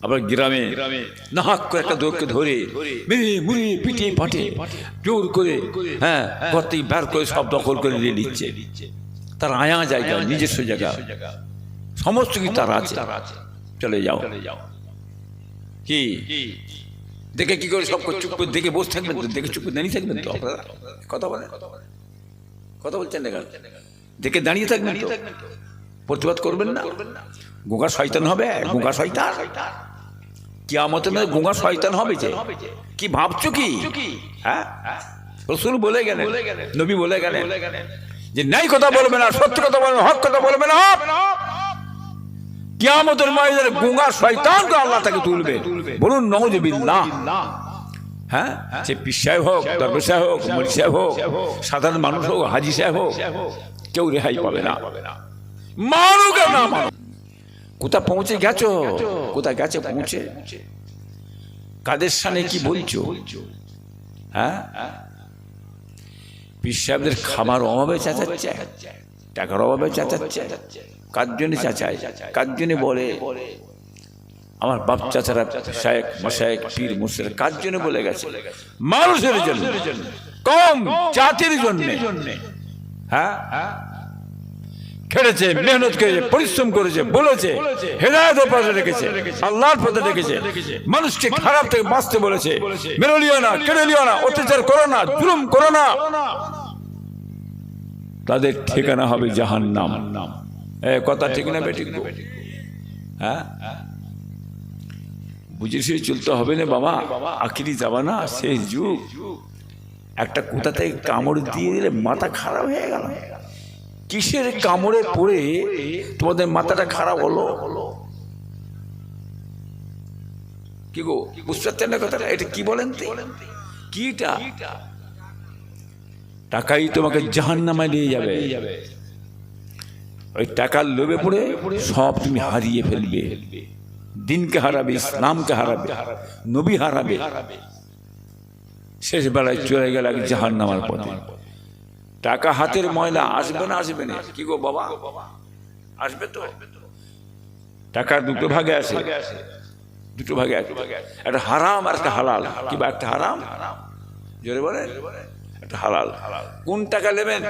আবার গ্রামে নাহাক করে একটা দোরকে ধরে মেরে মুড়ে পিটে পাটে জোর করে হ্যাঁ ঘর থেকে বের করে সব দখল করে নিয়ে নিচ্ছে। তার আয়া জায়গা, নিজস্ব জায়গা। সমস্ত কিছু তার আছে। চলে যাও। কি? দেখে কি করে সব চুপ করে দেখে বসে থাকবেন তো? দেখে চুপ করে দাঁড়িয়ে থাকবেন তো আপনারা? কথা বলেন। কথা বলছেন দেখা দেখে দাঁড়িয়ে থাকবেন প্রতিবাদ করবেন না? গোগা শয়তান হবে, গোগা শয়তান। কিয়ামতের মধ্যে গোগা শয়তান হবে যে। কি ভাবছ কি? হ্যাঁ? রসুল বলে গেলেন নবী বলে গেলেন যে নাই কথা বলবে না সত্যি কথা বলবে না, হক কথা বলবে না কিয়ামতের ময়দানে গোগা শয়তানকে আল্লাহ তাকে তুলবে। বলুন হ্যাঁ? সে পীর সাহেব হোক দরবে সাহেব হোক মরি সাহেব হোক সাধারণ মানুষ হোক হাজি সাহেব হোক কেউ রেহাই পাবে না। আর না মানুক। কোথা পৌঁছে গেছো? কোথা গেছে পৌঁছে? কাদের সামনে কি বলছো? হ্যাঁ? পীর সাহেবদের খাবার অভাবে চেঁচাচ্ছে। টাকার অভাবে চেঁচাচ্ছে। কার জন্য চেঁচায়? কার জন্য বলে? আমার বাপ চাচারা শায়েক মশায়েক পীর মুসের কার জন্য বলে গেছে? মানুষের জন্য। কম জাতির জন্য। হ্যাঁ? খেটেছে মেহনত করেছে পরিশ্রম করেছে, বলেছে হেদায়ত পথে রেখেছে, আল্লাহর পথে রেখেছে, মানুষকে খারাপ থেকে বাঁচতে বলেছে মেরে লিও না, কেড়ে লিও না, অত্যাচার করো না, জুলুম করো না। তাদের ঠিকানা হবে জাহান নাম কথা ঠিক না বেঠিক হ্যাঁ? বুঝে শুয়ে চলতে হবে না বাবা। আখিরি যাবা না, শেষ যুগ। একটা কোথা থেকে কামড় দিয়ে দিলে মাথা খারাপ হয়ে গেল? কিসের কামড়ে পড়ে তোমাদের মাথাটা খারাপ হলো? কি গো, বুঝতে না কথাটা? এটা কি বলেন? কিটা? টাকাই তোমাকে জাহান নামায় নিয়ে যাবে। ওই টাকার লোভে পড়ে সব তুমি হারিয়ে ফেলবে। দিনকে হারাবে, ইসলামকে হারাবে, নবী হারাবে। শেষ বেলায় চলে গেল এক জাহান নামার পথে। টাকা হাতের ময়লা আসবে না আসবে না। কি গো বাবা? আসবে তো? টাকা দুটো ভাগে আছে। দুটো ভাগে আছে। একটা হারাম আর একটা হালাল। কিবা একটা হারাম? জোরে বলে একটা হালাল। কোন টাকা নেবেন?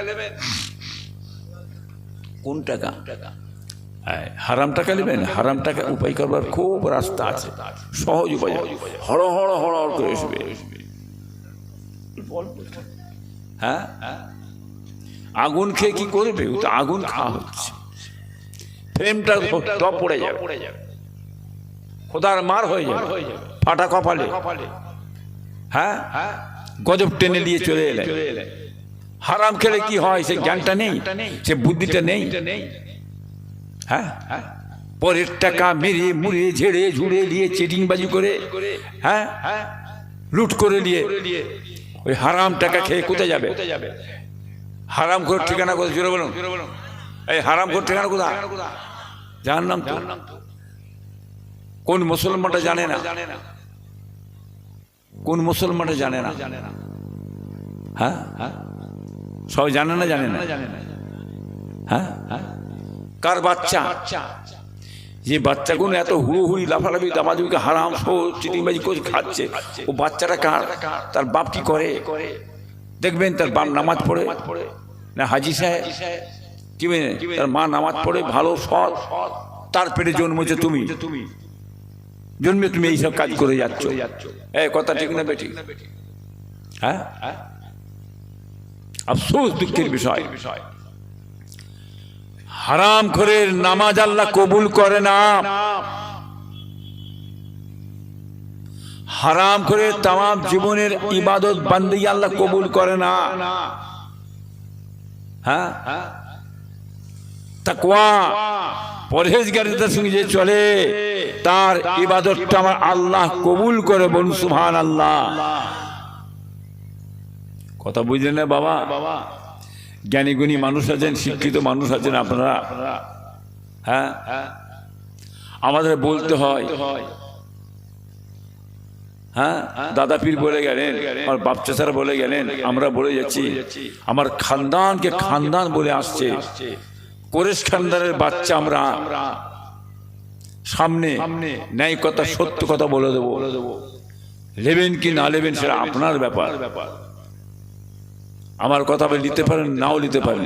কোন টাকা? হ্যাঁ, হারাম টাকা নেবেন? হারাম টাকা উপায় করবার খুব রাস্তা আছে। সহজ উপায় হড় হড় হড় হড় করে আসবে হ্যাঁ? আগুন খেয়ে কি করবে? ও তো আগুন খাওয়া হচ্ছে। ফ্রেমটা টপ পড়ে যাবে। খোদার মার হয়ে যাবে। ফাটা কপালে। হ্যাঁ? গজব টেনে নিয়ে চলে এলেন হারাম খেলে কি হয়? সে জ্ঞানটা নেই। সে বুদ্ধিটা নেই। হ্যাঁ? পরের টাকা মেরে, মুড়ে, ঝেড়ে, ঝুড়ে নিয়ে চিটিংবাজি করে হ্যাঁ? লুট করে নিয়ে ওই হারাম টাকা খেয়ে কোথায় যাবে? হারাম করে ঠিকানা কোথায়? জোরে বলুন। এই হারাম করে ঠিকানা কোথায়? জানার নাম তো। কোন মুসলমানটা জানে না? কোন মুসলমানটা জানে না? হ্যাঁ? সবাই জানে না জানে না? হ্যাঁ? কার বাচ্চা? যে বাচ্চা? বাচ্চাগুলো এত হুড়োহুড়ি লাফালাফি দামাদুমিকে হারাম সো চিটিংবাজি করে খাচ্ছে ও বাচ্চাটা কার? তার বাপ কি করে? দেখবেন তার বাপ নামাজ পড়ে। না হাজি সাহেব। কি? তার মা নামাজ পড়ে ভালো সৎ। তার পেটে জন্মেছে তুমি। জন্মে তুমি এইসব কাজ করে যাচ্ছ। এই কথা ঠিক না বেটি হ্যাঁ? আফসোস দুঃখের বিষয়। হারাম করে নামাজ আল্লাহ কবুল করে না। হারাম করে তাম জীবনের ইবাদত বান্দি আল্লাহ কবুল করে না। হ্যাঁ? তাকওয়া। সঙ্গে যে চলে, তার ইবাদতটা আমার আল্লাহ কবুল করে বলুন সুবহান আল্লাহ কথা বুঝলেন না বাবা? জ্ঞানী গুণী মানুষ আছেন, শিক্ষিত মানুষ আছেন আপনারা। হ্যাঁ? আমাদের বলতে হয় হ্যাঁ? দাদা পীর বলে গেলেন আমার বাপ চাচারা বলে গেলেন আমরা বলে যাচ্ছি আমার খানদানকে খানদান বলে আসছে। কোরেশ খানদানের বাচ্চা আমরা। সামনে ন্যায় কথা সত্য কথা বলে দেবো। নেবেন কি না নেবেন সেটা আপনার ব্যাপার। আমার কথা আপনি নিতে পারেন নাও নিতে পারেন।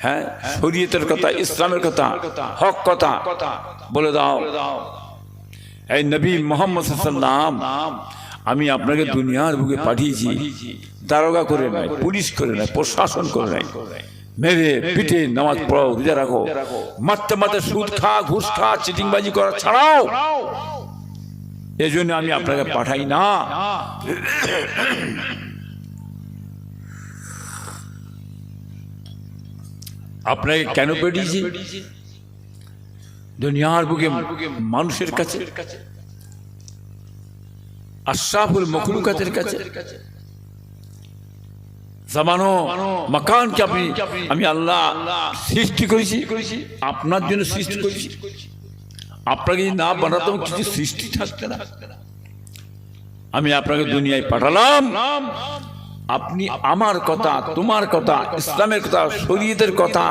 হ্যাঁ? শরীয়তের কথা ইসলামের কথা হক কথা বলে দাও। এই নবী মোহাম্মদ সাল্লাম আমি আপনাকে দুনিয়ার বুকে পাঠিয়েছি, দারোগা করে নাই, পুলিশ করে নাই, প্রশাসন করে নাই। মেরে পিঠে নামাজ পড়াও, রোজা রাখো। মারতে মারতে সুদ খা, ঘুষ খা, চিটিংবাজি করা ছাড়াও। এই জন্য আমি আপনাকে পাঠাই না। আপনাকে কেন পেটিয়েছি? দুনিয়ার বুকে মানুষের কাছে আশরাফুল মখলুকাতের কাছে। জামানো মাকানকে আপনি আমি আল্লাহ সৃষ্টি করেছি। আপনার জন্য সৃষ্টি করেছি। আপনাকে যদি না বানাতাম কিছু সৃষ্টি থাকতে না। আমি আপনাকে দুনিয়ায় পাঠালাম। আপনি আমার কথা তোমার কথা ইসলামের কথা। শরীয়তের কথা।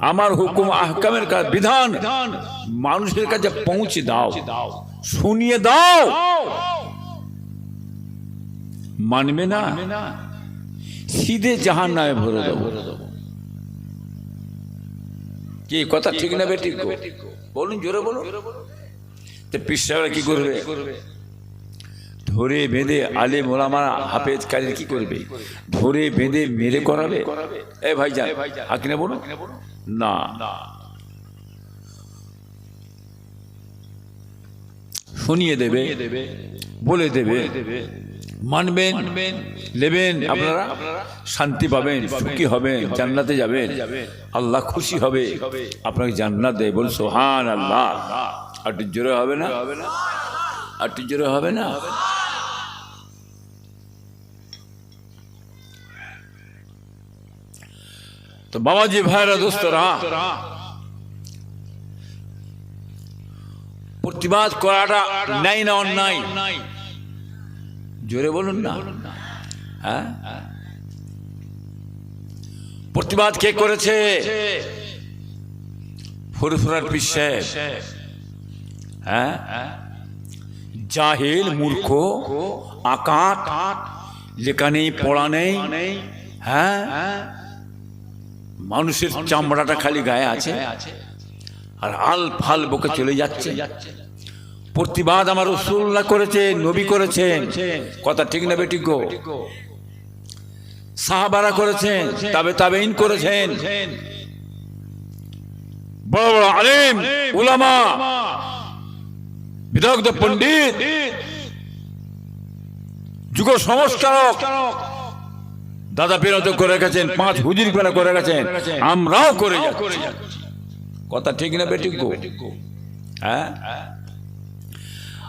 আমার হুকুম আহকামের কাজ বিধান। মানুষের কাছে পৌঁছে দাও। শুনিয়ে দাও। মানবে না? সিধে জাহান নামে ভরে দেবো। কি কথা ঠিক না বেঠিক বলুন জোরে বলুন। তো কি করবে? ধরে বেঁধে আলে মোলামা হাফেজ কাজের কি করবে? ধরে বেঁধে মেরে করাবে? এ ভাই যান হাকিনে বলুন। না। শুনিয়ে দেবে বলে দেবে মানবেন নেবেন আপনারা শান্তি পাবেন সুখী হবেন জান্নাতে যাবেন আল্লাহ খুশি হবে আপনাকে জান্নাত দেয় বল সোহান আল্লাহ আর জোরে হবে না? আর একটু জোরে হবে না? তো বাবাজি ভাইরা দোস্তরা। প্রতিবাদ করাটা নাই না অন্যায়? জোরে বলুন না। হ্যাঁ? প্রতিবাদ কে করেছে? ফুরফুরার পিসে হ্যাঁ? জাহিল মূর্খ আকাট লেখা নেই পড়া নেই হ্যাঁ? মানুষের চামড়াটা খালি গায়ে আছে আর আল ফাল বকে চলে যাচ্ছে। প্রতিবাদ আমার রসুল্লাহ করেছেন নবী করেছেন। কথা ঠিক না বেঠিক গো। সাহাবারা করেছেন তবে তাবেইন করেছেন। বড় বড় আলিম উলামা বিদগ্ধ পণ্ডিত যুগ সংস্কারক দাদা বিরত করে গেছেন পাঁচ হুজির করে করে গেছেন আমরাও করে যাচ্ছি। কথা ঠিক না বেঠিক গো? হ্যাঁ?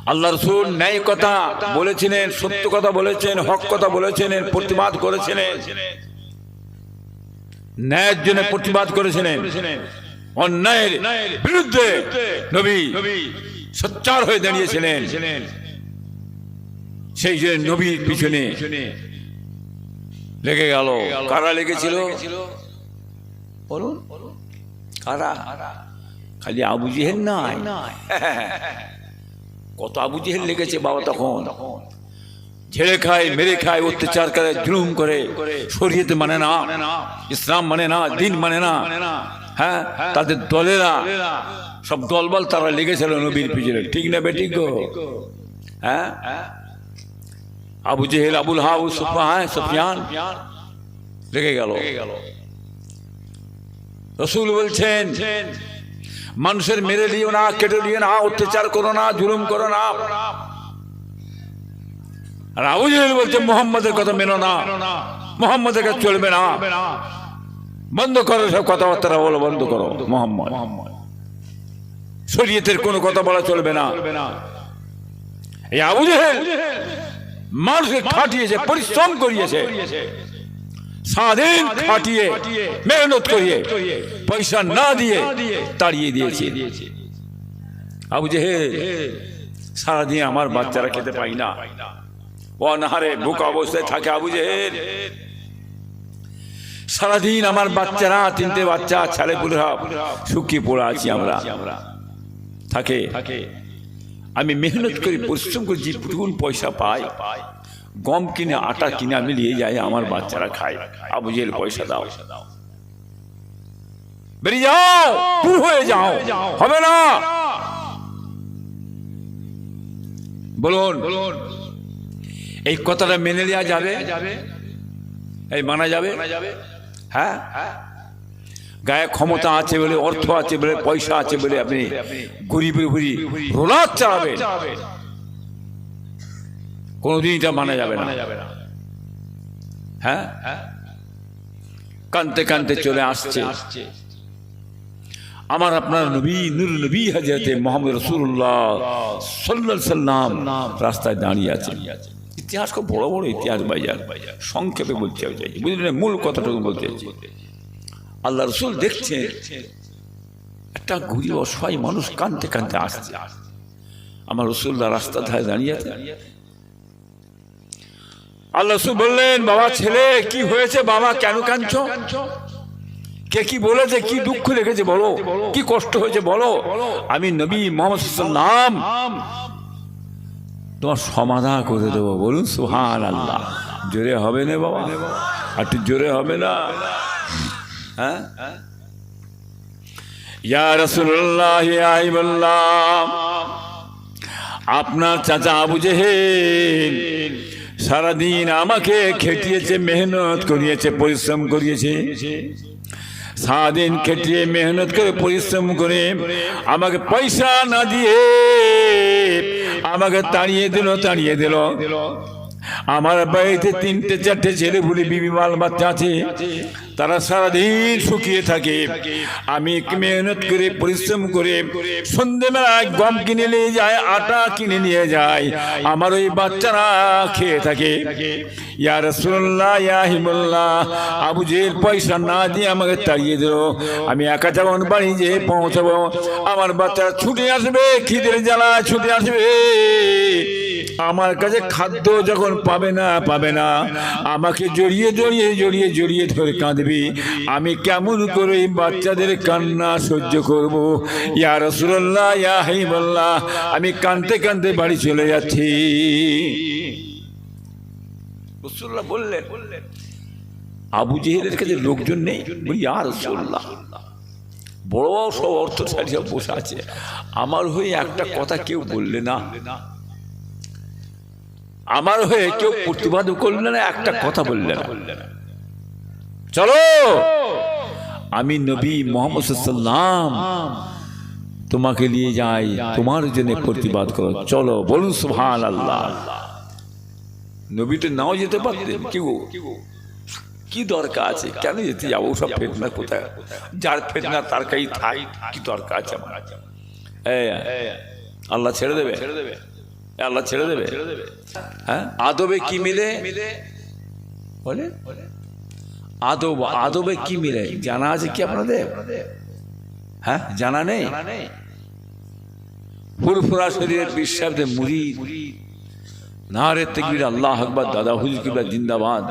আল্লাহ রসুল ন্যায় কথা বলেছিলেন সত্য কথা বলেছেন হক কথা বলেছিলেন প্রতিবাদ করেছিলেন। ন্যায়ের জন্য প্রতিবাদ করেছিলেন। অন্যায়ের বিরুদ্ধে নবী সচ্চার হয়ে দাঁড়িয়েছিলেন। সেই জন্য নবীর পিছনে লেগে গেল। কারা লেগেছিল? বলুন। কারা? খালি আবু জেহেল নাই। কত আবু জেহেল লেগেছে বাবা তখন। ঝেড়ে খায় মেরে খায় অত্যাচার করে জুলুম করে। শরীয়তে মানে না। ইসলাম মানে না দিন মানে না। হ্যাঁ? তাদের দলেরা। সব দলবল তারা লেগেছিল নবীর পিছনে। ঠিক না বেঠিক গো? হ্যাঁ? আবু জেহেল আবুল হাউ সুফা হ্যাঁ সুফিয়ান লেগে গেল রসুল বলছেন মানুষের মেরে দিও না কেটে দিও না অত্যাচার করো না জুলুম করো না আর আবু জেহেল বলছে মোহাম্মদের কথা মেনো না মোহাম্মদের কাছে চলবে না বন্ধ করো সব কথাবার্তা বলো বন্ধ করো মোহাম্মদ শরীয়তের কোনো কথা বলা চলবে না এই আবু জেহেল মানুষকে খাটিয়েছে পরিশ্রম করিয়েছে। স্বাধীন খাটিয়ে মেহনত করিয়ে পয়সা না দিয়ে তাড়িয়ে দিয়েছে। আবু জেহেল সারাদিন আমার বাচ্চারা খেতে পাই না। অনাহারে বুক অবস্থায় থাকে আবু জেহেল। সারাদিন আমার বাচ্চারা তিনটে বাচ্চা ছেলে পুলেরা শুকিয়ে পড়ে আছি আমরা। থাকে। আমি মেহনত করে পরিশ্রম করে যে টুকুন পয়সা পাই। গম কিনে আটা কিনে আমি নিয়ে যাই আমার বাচ্চারা খায়। আবু জেল পয়সা দাও। বেরিয়ে যাও দূর হয়ে যাও। হবে না। বলুন বলুন এই কথাটা মেনে নেওয়া যাবে? এই মানা যাবে? হ্যাঁ। গায়ে ক্ষমতা আছে বলে, অর্থ আছে বলে, পয়সা আছে বলে আপনি গরিবের ঘুরি রোলার চালাবেন। কোনোদিন এটা মানা যাবে না। হ্যাঁ? কানতে কানতে চলে আসছে। আমার আপনার নবী নুর নবী হাজরতে মোহাম্মদ রসুল্লাহ সাল্লাহ সাল্লাম রাস্তায় দাঁড়িয়ে আছে ইতিহাস খুব বড় বড় ইতিহাস বাজার সংক্ষেপে বলতে চাইছি। বুঝলেন? মূল কথাটুকু বলতে চাইছি। আল্লাহ রসুল দেখছে একটা গরিব অসহায় মানুষ কানতে কানতে আসছে। আমার রসুল্লাহ রাস্তা ধারে দাঁড়িয়ে আল্লাহ রসুল বললেন, বাবা ছেলে, কি হয়েছে? বাবা, কেন কাঁদছ? কে কি বলেছে? কি দুঃখ লেগেছে বলো? কি কষ্ট হয়েছে বলো? আমি নবী মোহাম্মদ নাম তোমার সমাধা করে দেবো। বলুন সুহান আল্লাহ জোরে হবে না বাবা? একটু জোরে হবে না? হ্যাঁ? ইয়া রসুল্লাহ আপনার চাচা আবু জেহেল সারাদিন আমাকে খেটিয়েছে, মেহনত করিয়েছে, পরিশ্রম করিয়েছে। সারাদিন খেটিয়ে, মেহনত করে, পরিশ্রম করে আমাকে পয়সা না দিয়ে আমাকে তাড়িয়ে দিল তাড়িয়ে দিল। আমার বাড়িতে তিনটে চারটে ছেলে বলে বিবি মাল বাচ্চা আছে, তারা সারাদিন শুকিয়ে থাকে। আমি মেহনত করে, পরিশ্রম করে সন্ধেবেলায় গম কিনে নিয়ে যায়, আটা কিনে নিয়ে যায়। আমার ওই বাচ্চারা খেয়ে থাকে। ইয়া রসুল্লাহ ইয়া হিমুল্লাহ, আবু জেল পয়সা না দিয়ে আমাকে তাড়িয়ে দিল। আমি একা যখন বাড়ি যেয়ে পৌঁছাবো, আমার বাচ্চারা ছুটে আসবে, খিদের জ্বালা ছুটে আসবে। আমার কাছে খাদ্য যখন পাবে না পাবে না আমাকে জড়িয়ে জড়িয়ে জড়িয়ে জড়িয়ে ধরে কাঁদবি। আমি কেমন করে এই বাচ্চাদের কান্না সহ্য করব? ইয়া রসুল্লাহ ইয়া হাইবল্লাহ আমি কাঁদতে কানতে বাড়ি চলে যাচ্ছি। রসুল্লাহ বললেন বললেন আবু জেহেলের কাছে লোকজন নেই? বলি আর রসুল্লাহ বড় বড় সব অর্থশালী সব বসে আছে। আমার হয়ে একটা কথা কেউ বললে না। আমার হয়ে কেউ প্রতিবাদ করলে না একটা কথা বললে না। চলো! আমি নবী মোহাম্মদ সাল্লাম তোমাকে নিয়ে যাই তোমার জন্য প্রতিবাদ করো। চলো বলুন সুহান আল্লাহ নবী তো নাও যেতে পারতেন কি গো কি দরকার আছে? কেন যেতে যাব? সব ফেতনা কোথায়? যার ফেতনা তার কাছে থাক কি দরকার আছে আমার? আল্লাহ ছেড়ে দেবে? ছেড়ে দেবে? আল্লাহ ছেড়ে দেবে? হ্যাঁ? আদবে কি মিলে? বলে আদব আদবে কি মিলে? জানা আছে কি আপনাদের? হ্যাঁ? জানা নেই? ফুরফুরা শরীরের বিশ্বাসে মুড়ি নারে তেকবির আল্লাহ আকবর দাদা হুজুর কিবলা জিন্দাবাদ।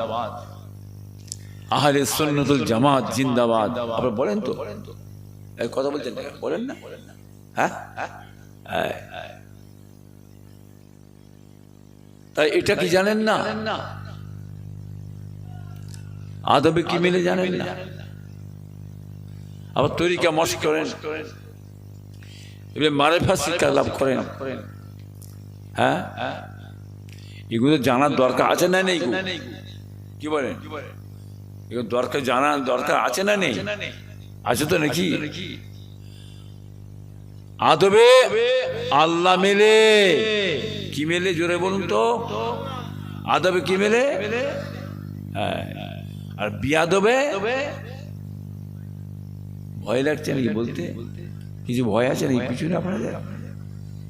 আহলে সুন্নতুল জামাত জিন্দাবাদ। আপনারা বলেন তো? কথা বলছেন না? বলেন না। হ্যাঁ? হ্যাঁ? তাই এটা কি জানেন না? আদবে কি মিলে জানেন না? আবার তরিকা মশ করেন। এবার মারেফা শিক্ষা লাভ করেন। হ্যাঁ? এগুলো জানার দরকার আছে না নেই? কি বলেন? এগুলো দরকার জানার দরকার আছে না নেই? আছে তো নাকি? আদবে আল্লাহ মেলে। কি মেলে? জোরে বলুন তো। আদবে কি মেলে? হ্যাঁ। আর বিয়াদবে? ভয় লাগছে নাকি বলতে? কিছু ভয় আছে নাকি? পিছনে আপনাদের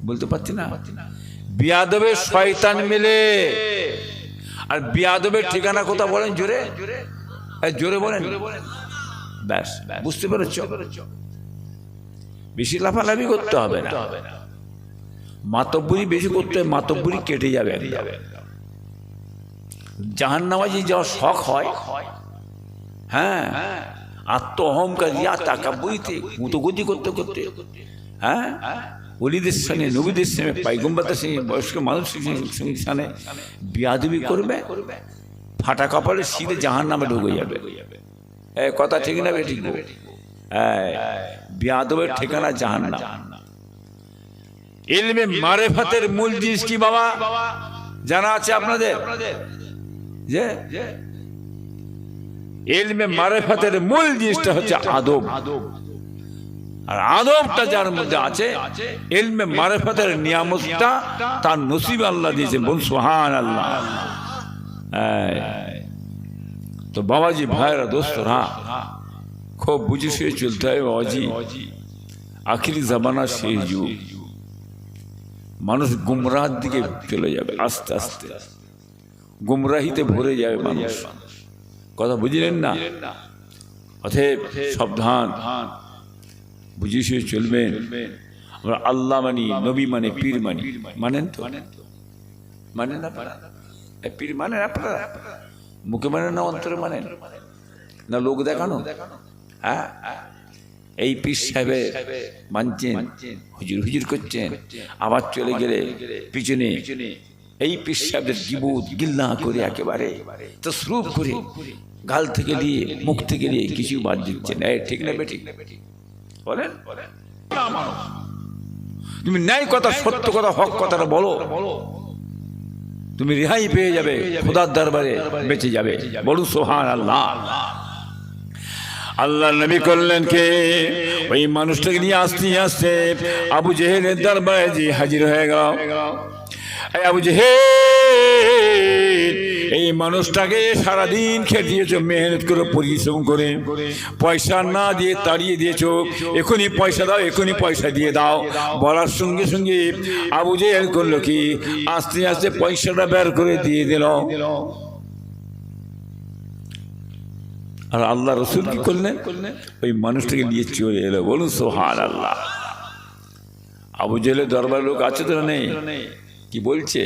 বলতে পারছি না। বিয়াদবে শয়তান মেলে। আর বিয়াদবের ঠিকানা কোথা বলেন জোরে? জোরে বলেন। ব্যাস, বুঝতে পেরেছ? বেশি লাফালাফি করতে হবে না। মাতব্বরি বেশি করতে হবে মাতব্বরি কেটে যাবে জাহান নামাজি যাওয়ার শখ হয় হ্যাঁ আত্ম অহংকার ইয়া টাকা বইতে মুতগতি করতে করতে হ্যাঁ অলিদের সঙ্গে, নবীদের সঙ্গে পাইগম্বাদের সঙ্গে, বয়স্ক মানুষের সঙ্গে সঙ্গে বিয়াদবি করবে, ফাটা কপালে শীতে জাহান নামে ঢুকে যাবে। কথা ঠিক না, বেঠিক বিয়াদবের ঠিকানা জাহান নাম ইলমে মারেফাতের মূল জিনিস কি বাবা? জানা আছে আপনাদের? যে? ইলমে মারেফাতের মূল জিনিসটা হচ্ছে আদব। আদব। আর আদবটা যার মধ্যে আছে ইলমে মারেফাতের নিয়ামতটা তার নসিব আল্লাহ দিয়েছে বল সুহান আল্লাহ। তো বাবাজি ভাইরা দোস্তরা খুব বুঝে শুয়ে চলতে হয় বাবাজি আখিরি জামানা শেষ যুগ। মানুষ গুমরাহর দিকে চলে যাবে আস্তে আস্তে। গুমরাহিতে ভরে যাবে মানুষ। কথা বুঝলেন না? অতএব সাবধান। বুঝে শুয়ে চলবেন। আমরা আল্লাহ মানি, নবী মানে পীর মানি। মানেন তো? মানেন না পীর মানেন আপনারা? মুখে মানেন না অন্তরে মানেন? না লোক দেখানো দেখানো? হ্যাঁ এই পীর সাহেবে মানছেন, হুজুর হুজুর করছেন, আবার চলে গেলে পিছনে এই পীর সাহেবের গিবুত গিল্লা করে একেবারে তো শ্রুপ করে গাল থেকে দিয়ে, মুখ থেকে দিয়ে কিছু বাদ দিচ্ছেন। এই ঠিক না বেঠিক? বলেন। তুমি ন্যায় কথা, সত্য কথা, হক কথাটা বলো। তুমি রেহাই পেয়ে যাবে, খোদার দরবারে বেঁচে যাবে। বলুন সোহান আল্লাহ আল্লাহ নবী করলেন কে? ওই মানুষটাকে নিয়ে আসতে আসতে আবু জেহেলের দরবারে যে হাজির হয়ে গেল। আবু জেহেল, এই মানুষটাকে সারাদিন খেটিয়েছ মেহনত করে, পরিশ্রম করে। পয়সা না দিয়ে তাড়িয়ে দিয়েছ, এখনই পয়সা দাও, এখনই পয়সা দিয়ে দাও। বলার সঙ্গে সঙ্গে আবু জেহেল করল কি? আস্তে আস্তে পয়সাটা বের করে দিয়ে দিল। আর আল্লাহ রসুল কি করলেন? ওই মানুষটাকে নিয়ে চলে এলো। বলুন সোহান আল্লাহ আবু জেলে দরবার লোক আছে তো নেই? কি বলছে?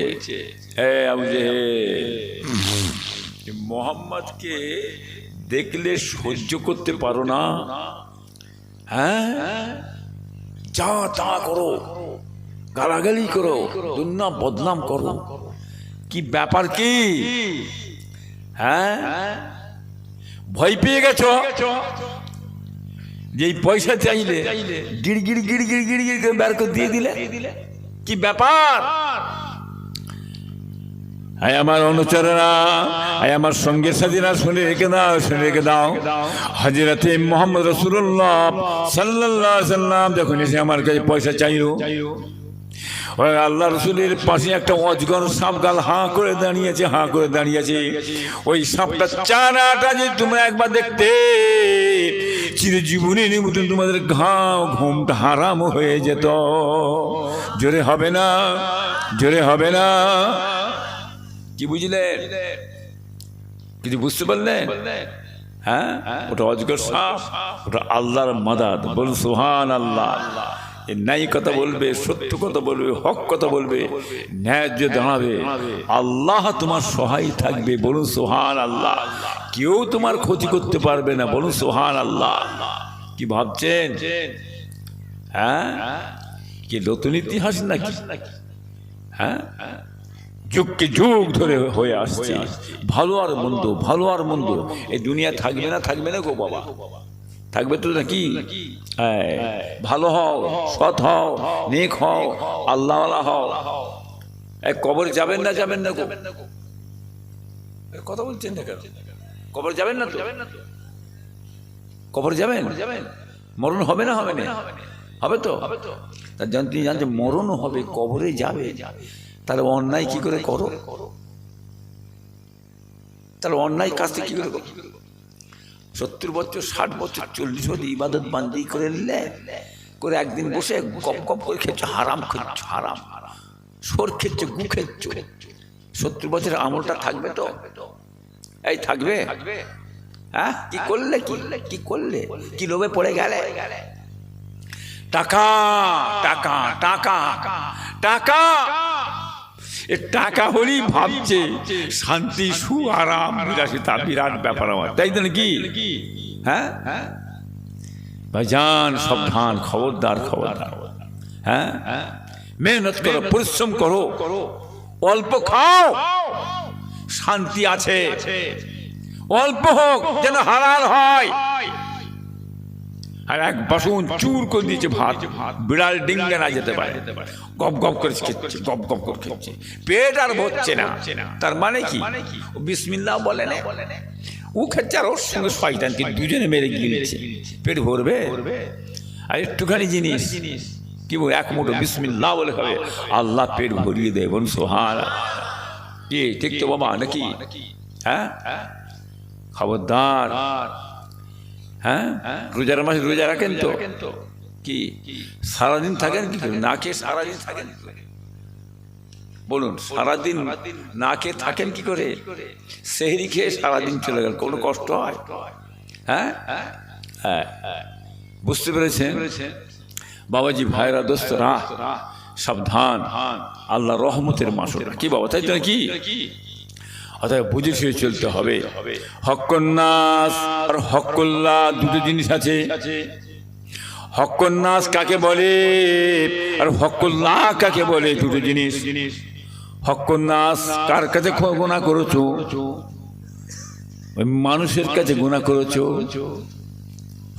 মোহাম্মদকে দেখলে সহ্য করতে পারো না। হ্যাঁ? যা তা করো, গালাগালি করো দুর্নাম বদনাম করো। কি ব্যাপার কি? হ্যাঁ? ভয় পেয়ে গেছো? যে এই পয়সা চাইলে গিড় গিড় গিড় গিড় গিড় গিড় করে বের করে দিয়ে দিলে? কি ব্যাপার? আয় আমার অনুচরেরা আয় আমার সঙ্গের সাথীরা শুনে রেখে দাও শুনে রেখে দাও। হাজিরাতে মোহাম্মদ রসুল্লাহ সাল্লাহ সাল্লাম যখন এসে আমার কাছে পয়সা চাইলো। আল্লাহ রসুলের পাশে একটা অজগর সাপ গাল হাঁ করে দাঁড়িয়েছে, হাঁ করে দাঁড়িয়েছে। ওই সাপটা চারাটা যে তোমরা একবার দেখতে চিরজীবনের মতন তোমাদের ঘাও, ঘুমটা হারাম হয়ে যেত। জোরে হবে না, জোরে হবে না। কি বুঝলেন কিছু বুঝতে পারলেন হ্যাঁ? ওটা অজগর সাপ, ওটা আল্লাহর মাদাদ, বলুন সুহান আল্লাহ এ ন্যায় কথা বলবে, সত্য কথা বলবে, হক কথা বলবে ন্যায্য দাঁড়াবে, আল্লাহ তোমার সহায় থাকবে, বলুন সোহান আল্লাহ কেউ তোমার ক্ষতি করতে পারবে না, বলুন সোহান আল্লাহ কি ভাবছেন? হ্যাঁ? কি নতুন ইতিহাস নাকি? হ্যাঁ? যুগকে যুগ ধরে হয়ে আসছে। ভালো আর মন্দ, ভালো আর মন্দ। এই দুনিয়া থাকবে না থাকবে না গো বাবা। থাকবে তো নাকি? ভালো হও সৎ হও নেক হও আল্লাহওয়ালা হও। এই কবর যাবেন না যাবেন না কথা বলছেন না কেন? কবর যাবেন না তো? কবর যাবেন মরণ হবে না হবে না? হবে তো? তিনি জানছেন মরণ হবে কবরে যাবে। তাহলে অন্যায় কি করে করো? তাহলে অন্যায় কাজটা কি করে করো? সত্তর বছর, ষাট বছর, চল্লিশ বছর ইবাদত বান্দি করে নিলে করে একদিন বসে কপ কপ করে খেয়েছো, হারাম খেচ্ছ হারাম। সোর খেচ্ছ গু খেচ্ছ সত্তর বছরের আমলটা থাকবে তো? এই থাকবে? হ্যাঁ? কি করলে কি? কি করলে? কি লোভে পড়ে গেলে? টাকা টাকা টাকা টাকা। টাকা হলেই ভাবছে, শান্তি সু আরাম বিলাসিতা বিরাট ব্যাপার আমার। তাই তো নাকি? হ্যাঁ? ভাইজান, সাবধান, খবরদার খবরদার। হ্যাঁ? মেহনত করো, পরিশ্রম করো। অল্প খাও। শান্তি আছে। অল্প হোক, যেন হালাল হয়। আর এক বাসন চুর করে দিয়েছে ভাত। বিড়াল ডিঙ্গে না যেতে পারে। গপ গপ করে খেচ্ছে, গপ গপ করে খেচ্ছে। পেট আর ভরছে না। তার মানে কি? ও বিসমিল্লাহ বলে না? ও খাচ্ছে আর ওর সঙ্গে শয়তানকে দুজনে মেরে গিয়েছে পেট ভরবে? আর একটুখানি জিনিস। কি বল? এক মুঠো বিসমিল্লাহ বলে হবে। আল্লাহ পেট ভরিয়ে দেয় বলুন সোহান কি, ঠিক তো বাবা নাকি? হ্যাঁ? খবরদার। হ্যাঁ? রোজার মাসে রোজা রাখেন তো? কি? সারাদিন থাকেন কি? না খেয়ে সারাদিন থাকেন? বলুন, সারাদিন না খেয়ে থাকেন কি করে? সেহরি খেয়ে সারাদিন চলে গেল, কোনো কষ্ট হয়? হ্যাঁ? হ্যাঁ। বুঝতে পেরেছেন? বাবাজি, ভাইরা, দোস্তরা, সাবধান। আল্লাহ রহমতের মাস ওটা। কি বাবা, তাই তো কি অতএব বুঝে শুয়ে চলতে হবে। হকন্যাস আর হকল্লা দুটো জিনিস আছে। হকন্যাস কাকে বলে? আর হকল্লা কাকে বলে? দুটো জিনিস। হকন্যাস কার কাছে গুণা করেছ? ওই মানুষের কাছে গুণা করেছ?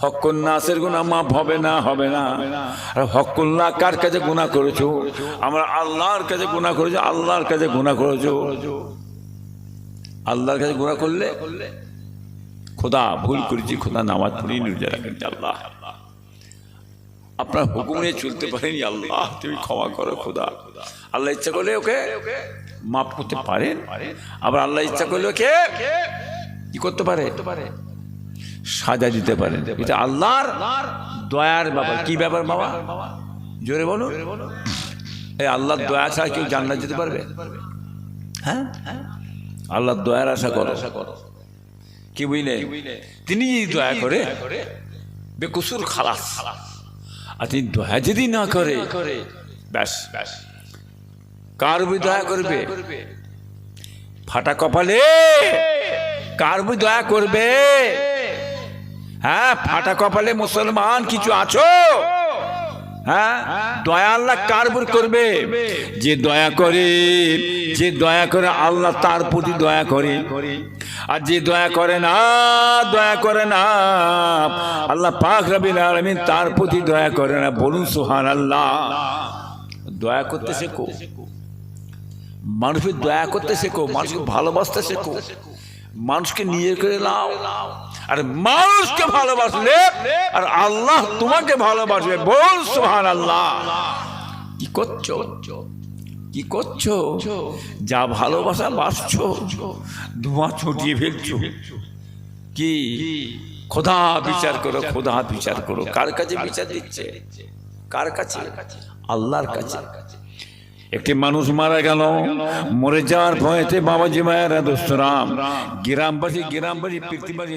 হকন্যাসের গুণা মাপ হবে না হবে না। আর হকুল্লাহ কার কাছে গুণা করেছ? আমরা আল্লাহর কাছে গুণা করেছ, আল্লাহর কাছে গুণা করেছ। আল্লাহর কাছে গোড়া করলে খোদা ভুল করেছি, খোদা নামাজ পড়ি নির্জা রাখেন আল্লাহ। আপনার হুকুম নিয়ে চলতে পারেনি আল্লাহ, তুমি ক্ষমা করো খোদা। আল্লাহ ইচ্ছা করলে ওকে মাফ করতে পারেন। আবার আল্লাহ ইচ্ছা করলে ওকে কি করতে পারে? সাজা দিতে পারেন। এটা আল্লাহর দয়ার ব্যাপার। কি ব্যাপার বাবা? জোরে বলো এই আল্লাহর দয়া ছাড়া কেউ জান্নাত যেতে পারবে? হ্যাঁ? আল্লাহর দয়ার আশা করো। কি বুঝলে? তিনি যদি দয়া করে বেকসুর খালাস। আর তিনি দয়া যদি না করে ব্যাস। ব্যাস। কার বই দয়া করবে? ফাটা কপালে। কার বই দয়া করবে? হ্যাঁ ফাটা কপালে মুসলমান কিছু আছো? হ্যাঁ? দয়া আল্লাহ কার উপর করবে? যে দয়া করে যে দয়া করে আল্লাহ তার প্রতি দয়া করে। আর যে দয়া করে না দয়া করে না আল্লাহ পাক রবিল আলমিন তার প্রতি দয়া করে না। বলুন সুহান আল্লাহ দয়া করতে শেখো। মানুষের দয়া করতে শেখো মানুষকে ভালোবাসতে শেখো। মানুষকে নিয়ে করে নাও আর মানুষকে ভালোবাসলে আর আল্লাহ তোমাকে ভালোবাসবে। বল সুহান আল্লাহ কি করছ? কি করছ? যা ভালোবাসা বাসছো ধোঁয়া ছুটিয়ে ফেলছো। কি? খোদা বিচার করো, খোদা বিচার করো। কার কাছে বিচার দিচ্ছে? কার কাছে? আল্লাহর কাছে। একটি মানুষ মারা গেল, মরে যাওয়ার ভয়েতে বাবাজি মায়েরা দোস্তরাম গ্রামবাসী গ্রামবাসী, পৃথিবীবাসী